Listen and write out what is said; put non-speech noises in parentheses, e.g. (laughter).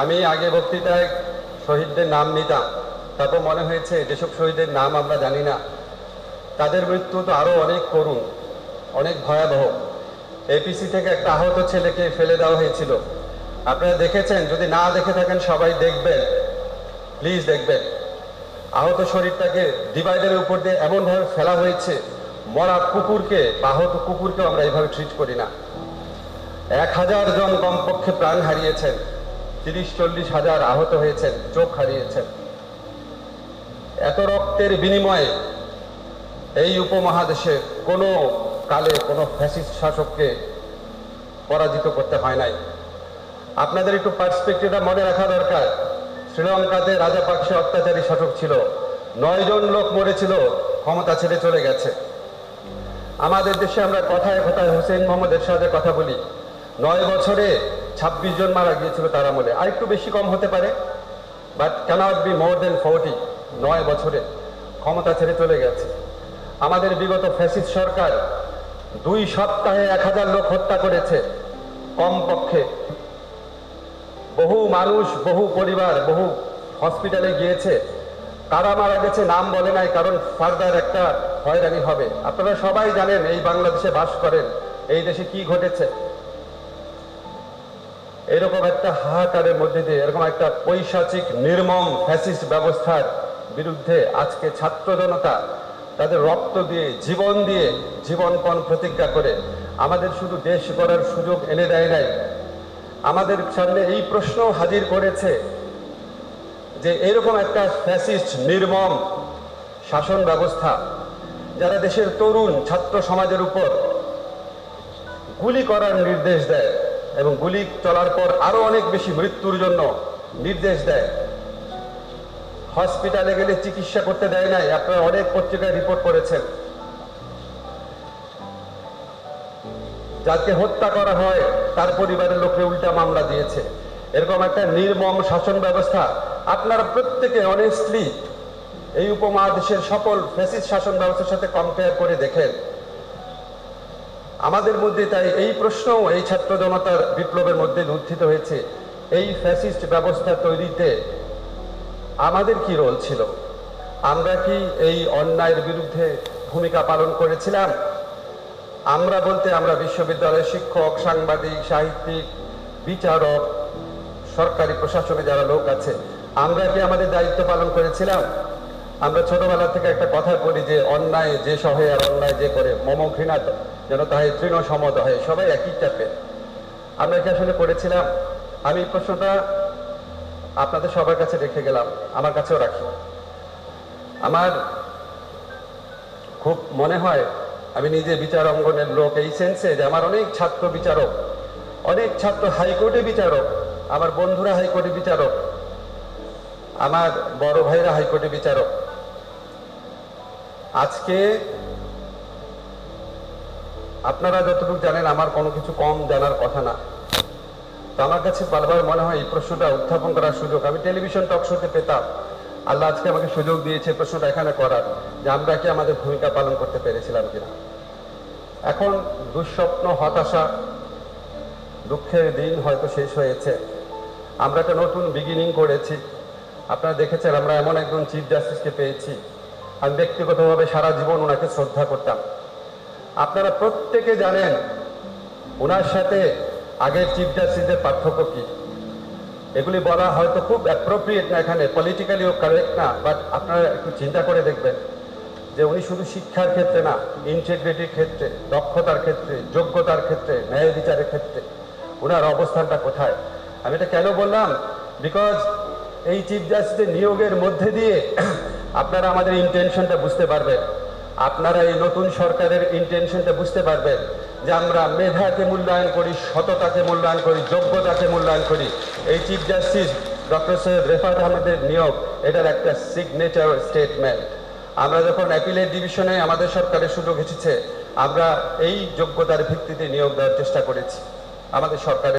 আমি আগে বক্তৃতায় শহীদদের নাম নিতাম, তারপর মনে হয়েছে যেসব শহীদের নাম আমরা জানি না, তাদের মৃত্যু তো আরও অনেক করুণ, অনেক ভয়াবহ। এপিসি থেকে একটা আহত ছেলেকে ফেলে দেওয়া হয়েছিল। আপনারা দেখেছেন, যদি না দেখে থাকেন সবাই দেখবেন প্লিজ দেখবেন। আহত শরীরটাকে ডিভাইডারের উপর দিয়ে এমনভাবে ফেলা হয়েছে, মরা কুকুরকে আহত কুকুরকেও আমরা এইভাবে ট্রিট করি না। এক হাজার জন কমপক্ষে প্রাণ হারিয়েছেন। তিরিশ, চল্লিশ হাজার আহত হয়েছেন, চোখ হারিয়েছেন। এত রক্তের বিনিময়ে এই উপমহাদেশে কোনো কালে কোনো ফ্যাসিস্ট শাসককে পরাজিত করতে হয় নাই। আপনাদের একটু পার্সপেক্টিভটা মনে রাখা দরকার। শ্রীলঙ্কাতে রাজাপাকসে অত্যাচারী শাসক ছিল। নয় জন লোক মরেছিল, ক্ষমতা ছেড়ে চলে গেছে। আমাদের দেশে আমরা কথায় কথায় হোসেন মোহাম্মদ এরশাদের কথা বলি। নয় বছরে ছাব্বিশ জন মারা গিয়েছিল তার আমলে। আর একটু বেশি কম হতে পারে but cannot be more than forty নয় বছরে। ক্ষমতা ছেড়ে চলে গেছে। আমাদের বিগত ফ্যাসিস্ট সরকার দুই সপ্তাহে এক হাজার লোক হত্যা করেছে। কমপক্ষে বহু মানুষ, বহু পরিবার, বহু হসপিটালে গিয়েছে। কারা মারা গেছে, নাম বলে নাই, কারণ ফার্দার একটা হয়রানি হবে। আপনারা সবাই জানেন এই বাংলাদেশে বাস করেন, এই দেশে কি ঘটেছে। এরকম একটা হাহাকারের মধ্যে দিয়ে, এরকম একটা পৈশাচিক, নির্মম ফ্যাসিস্ট ব্যবস্থার বিরুদ্ধে আজকে ছাত্র জনতা তাদের রক্ত দিয়ে, জীবন দিয়ে জীবনপণ প্রতিজ্ঞা করে, আমাদের শুধু দেশ গড়ার সুযোগ এনে দেয় নাই। আমাদের সামনে এই প্রশ্ন হাজির করেছে যে এরকম একটা ফ্যাসিস্ট, নির্মম শাসন ব্যবস্থা যারা দেশের তরুণ ছাত্র সমাজের উপর গুলি করার নির্দেশ দেয় এবং গুলি চলার পর আরও অনেক বেশি মৃত্যুর জন্য নির্দেশ দেয়। হসপিটালে গেলে চিকিৎসা করতে দেয় নাই, আপনারা অনেক পত্রিকায় রিপোর্ট করেছেন। যাকে হত্যা করা হয়, তার পরিবারের লোককে উল্টা মামলা দিয়েছে। এরকম একটা নির্মম শাসন ব্যবস্থা আপনারা প্রত্যেকে অনেস্টলি এই উপমহাদেশের সকল ফ্যাসিস্ট শাসন ব্যবস্থার সাথে কম্পেয়ার করে দেখেন। আমাদের মধ্যে তাই এই প্রশ্ন এই ছাত্র জনতার বিপ্লবের মধ্যে উত্থিত হয়েছে। এই ফ্যাসিস্ট ব্যবস্থা তৈরিতে আমাদের কি রোল ছিল? আমরা কি এই অন্যায়ের বিরুদ্ধে ভূমিকা পালন করেছিলাম? আমরা বলতে আমরা বিশ্ববিদ্যালয়ের শিক্ষক, সাংবাদিক, সাহিত্যিক, বিচারক, সরকারি প্রশাসনে যারা লোক আছে, আমরা কি আমাদের দায়িত্ব পালন করেছিলাম? আমরা ছোটবেলা থেকে একটা কথা বলি যে, অন্যায় যে সহে আর অন্যায় যে করে মম ঘৃণা যেন তাহে তৃণ সমদ হয়। সবাই একই চাপে আমরা কি আসলে করেছিলাম আমি প্রশ্নটা আপনাদের সবার কাছে রেখে গেলাম, আমার কাছেও রাখি। আমার খুব মনে হয়, আমি নিজে বিচার অঙ্গনের লোক এই সেন্সে যে আমার অনেক ছাত্র বিচারক, অনেক ছাত্র হাইকোর্টে বিচারক, আমার বন্ধুরা হাইকোর্টে বিচারক, আমার বড় ভাইরা হাইকোর্টে বিচারক। আজকে আপনারা যতটুকু জানেন, আমার কোনো কিছু কম জানার কথা না। আমার কাছে বারবার মনে হয় এই প্রশ্নটা উত্থাপন করার সুযোগ। আমি টেলিভিশন টক শোতে পেতাম। আল্লাহ আজকে আমাকে সুযোগ দিয়েছে প্রশ্নটা এখানে করার যে আমরা কি আমাদের ভূমিকা পালন করতে পেরেছিলাম কিনা। এখন দুঃস্বপ্ন, হতাশা, দুঃখের দিন হয়তো শেষ হয়েছে। আমরা একটা নতুন বিগিনিং করেছি। আপনারা দেখেছেন, আমরা এমন একজন চিফ জাস্টিসকে পেয়েছি। আমি ব্যক্তিগতভাবে সারা জীবন ওনাকে শ্রদ্ধা করতাম। আপনারা প্রত্যেকে জানেন, ওনার সাথে আগের চিফ জাস্টিসের পার্থক্য কি? এগুলি বলা হয়তো খুব অ্যাপ্রোপ্রিয়েট না এখানে পলিটিক্যালিও কারেক্ট না বাট আপনারা একটু চিন্তা করে দেখবেন যে উনি শুধু শিক্ষার ক্ষেত্রে না ইন্টিগ্রিটির ক্ষেত্রে, দক্ষতার ক্ষেত্রে, যোগ্যতার ক্ষেত্রে, ন্যায় বিচারের ক্ষেত্রে ওনার অবস্থানটা কোথায়? আমি এটা কেন বললাম? বিকজ এই চিফ জাস্টিসের নিয়োগের মধ্যে দিয়ে (clears throat) আপনারা আমাদের ইন্টেনশনটা বুঝতে পারবেন। আপনারা এই নতুন সরকারের ইন্টেনশনটা বুঝতে পারবেন যে আমরা মেধাকে মূল্যায়ন করি, সততাকে মূল্যায়ন করি, যোগ্যতাকে মূল্যায়ন করি। এই chief justice doctor Syed Refat আহমেদের নিয়োগ, এটার একটা সিগনেচার স্টেটমেন্ট আমরা যখন অ্যাপিলেট ডিভিশনে আমাদের সরকারের সুযোগ এসেছে, আমরা এই যোগ্যতার ভিত্তিতে নিয়োগ দেওয়ার চেষ্টা করেছি আমাদের সরকারের।